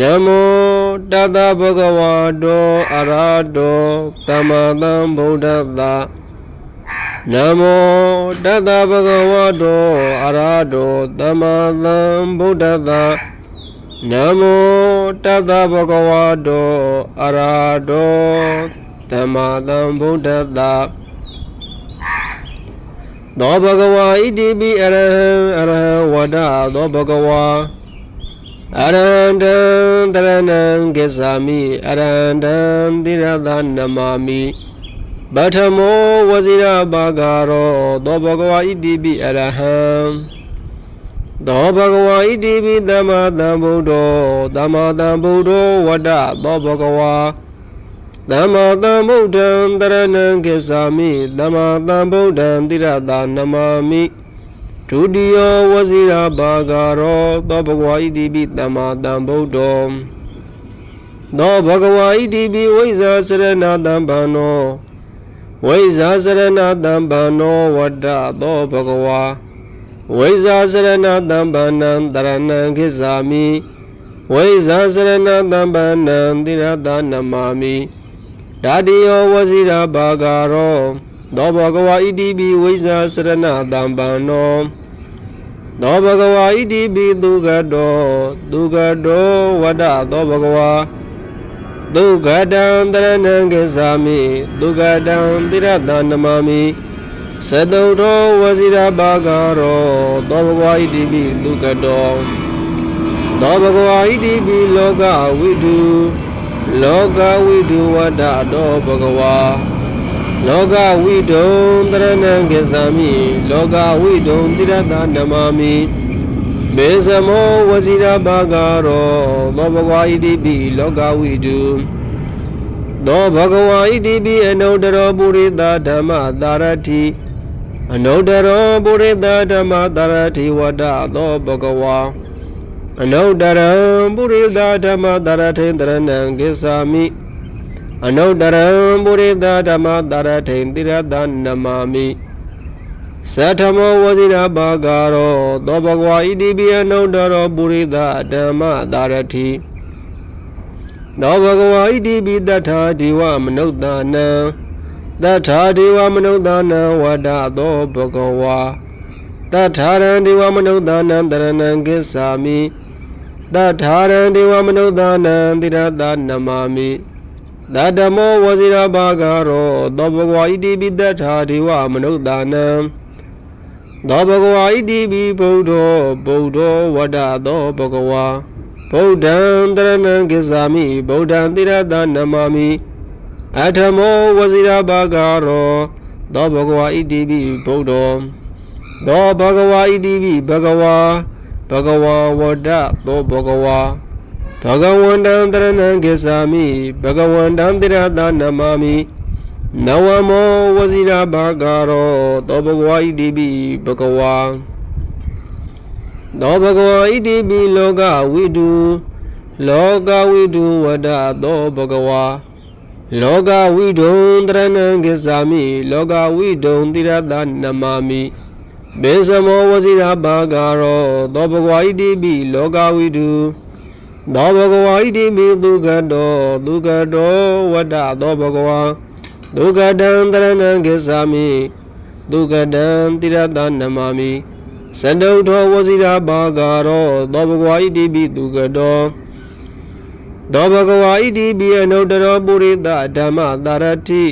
နမောတတဗုဒ္ဓဝါတောအရဟတောသမ္မာသမ္ဗုဒ္ဓတ္တနမောတတဗုဒ္ဓဝါတောအရဟတောသမ္မာသမ္ဗုဒ္ဓတ္တနမောတတဗုဒ္ဓဝါတောအရဟတောသမ္မာသမ္ဗုဒ္ဓတ္တသောဘဂဝါဣတိပိအရဟံအရဟံဝဒသောဘဂဝါ အရဟံတံတရဏံကိစ္ဆာမိအရဟံတံသီရသနမမိပထမောဝဇိရဘာဂရောသောဘဂဝါဣတိပိအရဟံသောဘဂဝါဣတိပိသမ္မာသမ္ဗုဒ္ဓောသမ္မာသမ္ဗုဒ္ဓောဝဒသောဘဂဝါသမ္မာသမ္ဗုဒ္ဓံတရဏံကိစ္ဆာမိသမ္မာသမ္ဗုဒ္ဓံတိရတာနမမိ ဒုတိယဝဇိရဘာဂရောသောဘဂဝါဣတိပိသမ္မာသမ္ဗုဒ္ဓောသောဘဂဝါဣတိပိဝိဇ္ဇာစရဏတံဘာနောဝိဇ္ဇာစရဏတံဘာနောဝတ္တသောဘဂဝါဝိဇ္ဇာစရဏတံဘာနံတရဏံကိစ္ဆာမိဝိဇ္ဇာစရဏတံဘာနံတိရတာနမမိဓာတိယောဝစီရာဘာဂါရောသောဘဂဝါဣတိပိဝိဇ္ဇာစရဏတံပံနော သောဘဂဝါဣတိပိဒုက္ခတောဒုက္ခတောဝဒသောဘဂဝါဒုက္ခတံတရဏံကိသာမိဒုက္ခတံတိရတနမမိသတုထောဝစီရာဘာဂါရောသောဘဂဝါဣတိပိဒုက္ခတောသောဘဂဝါဣတိပိလောကဝိတုလောကဝိတုဝတ္တတောဘဂဝါ လောကဝိတုံတရဏံကိသမိလောကဝိတုံတိရတနမမိမေဇမောဝစီရဘာဂရောသောဘဂဝါဣတိပိလောကဝိတုသောဘဂဝါဣတိပိအနုတ္တရောပုရိသဓမ္မသာရတိအနုတ္တရောပုရိသဓမ္မသာရတိဝတ္တသောဘဂဝါအနုတ္တရံပုရိသဓမ္မတရထိန်တရဏံကိသာမိ အနုတ္တရံပုရိသဓမ္မတရထိန်တိရတနမမိသတ္ထမောဝဇိရဘာဂရောသောဘဂဝါဣတိပိအနုတ္တရောပုရိသဓမ္မတရထိသောဘဂဝါဣတိပိတထာဒီဝမနုဿာနံတထာဒီဝမနုဿာနံဝဒသောဘဂဝါတထာရံဒီဝမနုဿာနံတရဏံကိသာမိတထာရံဒေဝမနုဿာနံတိရတနမမိ တတမောဝစီရဘာဂရောသောဘဂဝါဣတိပိတထာဒေဝမနုဿာနံသောဘဂဝါဣတိပိဗုဒ္ဓောဗုဒ္ဓောဝဒသောဘဂဝါဗုဒ္ဓံတရဏံကိသာမိဗုဒ္ဓံတိရတနမမိအထမောဝစီရဘာဂရောသောဘဂဝါဣတိပိဗုဒ္ဓောသောဘဂဝါဣတိပိဘဂဝါဘဂဝါဝဒသောဘဂဝါ ဘဂဝန္တံတရဏံကိသာမိဘဂဝန္တံတိရတနမမိနဝမောဝဇိရဘာဂရောသောဘဂဝါဣတိပိဘဂဝါသောဘဂဝါဣတိပိလောကဝိတုလောကဝိတုဝဒသောဘဂဝါလောကဝိတုံတရဏံကိသာမိလောကဝိတုံတိရတနမမိဘေဇမောဝစီရာဘာဂရောသောဘဂဝါဣတိပိလောကဝိတု သောဘဂဝါဣတိပိဒုက္ခတောဒုက္ခတောဝတ္တသောဘဂဝါဒုက္ခတံတရဏံကိသာမိဒုက္ခတံတိရတနမမိသန္တုထောဝစီရာဘာဂရောသောဘဂဝါဣတိပိဒုက္ခတောသောဘဂဝါဣတိပိအနုတ္တရောပုရိသဓမ္မတာရတိ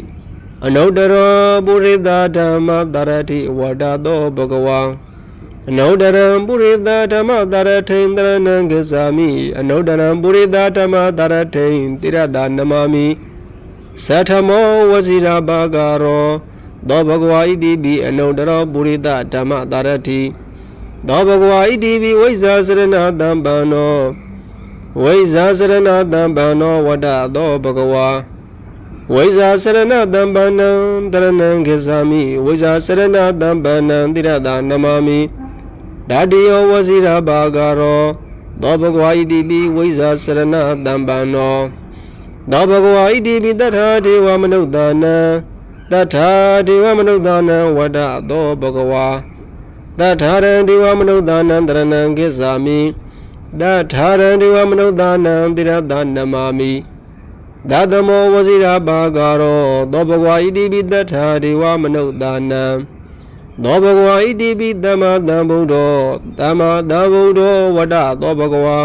အနုတ္တရောပုရိသဓမ္မတရတိဝတ္တသောဘဂဝါ အနုတ္တရံပုရိသဓမ္မတရထိန်တရဏံကိသာမိအနုတ္တရံပုရိသဓမ္မတရထိန်တိရတနမမိသထမောဝစီရာဘာဂရောသောဘဂဝါဣတိပိအနုတ္တရောပုရိသဓမ္မတရတိသောဘဂဝါဣတိပိဝိဇ္ဇာစရဏတံပံနောဝိဇ္ဇာစရဏတံပံနောဝတ္တသောဘဂဝါဝိဇာစရဏတံပန္နံတရဏံခေသာမိဝိဇာစရဏတံပန္နံတိရတာနမမိ ဓာတိယောဝစီရာဘာဂရောသောဘဂဝါဣတိပိဝိဇာစရဏတံပန္နောသောဘဂဝါဣတိပိတထာဒေဝမနုဿာနံတထာဒေဝမနုဿာနံဝဒသောဘဂဝါတထာရံဒေဝမနုဿာနံတရဏံခေသာမိတထာရံဒေဝမနုဿာနံတိရတနမာမိသတ္တမောဝစီရာဘာဂရောသောဘဂဝါဣတိပိတထာဒေဝမနုဿာနံ သောဘဂဝါဣတိပိသမ္မာသမ္ဗုဒ္ဓောသမ္မာသမ္ဗုဒ္ဓောဝဒသောဘဂဝါ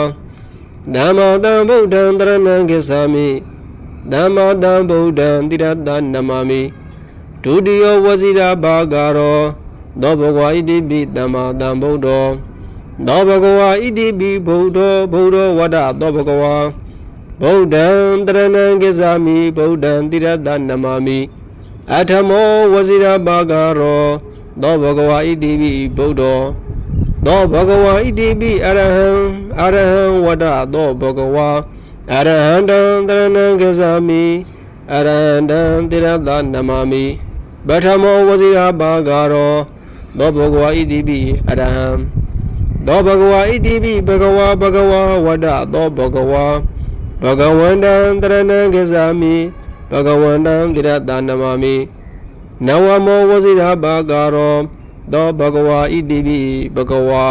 သမ္မာသမ္ဗုဒ္ဓံတရဏံကိသာမိသမ္မာသမ္ဗုဒ္ဓံတိရတနမာမိဒုတိယဝစီရာဘာဂရောသောဘဂဝါဣတိပိသမ္မာသမ္ဗုဒ္ဓောသောဘဂဝါဣတိပိဗုဒ္ဓဗုဒ္ဓဝဒသောဘဂဝါဗုဒ္ဓံတရဏံကိသာမိဗုဒ္ဓံတိရတနမမိအထမောဝစီရဘာဂရော သောဘဂဝါဣတိပိဗုဒ္ဓောသောဘဂဝါဣတိပိအရဟံအရဟံဝဒသောဘဂဝါအရဟံတံတရဏံကိသာမိအရဟံတံတိရတနမမိပထမောဝစီရဘာဂရောသောဘဂဝါဣတိပိအရဟံသောဘဂဝါဣတိပိဘဂဝါဘဂဝါဝဒသောဘဂဝါဘဂဝန္တံတရဏံကိသာမိဘဂဝန္တံတိရတနမမိ နဝမောဝစီရဘာဂရောသောဘဂဝါဣတိပိဘဂဝါ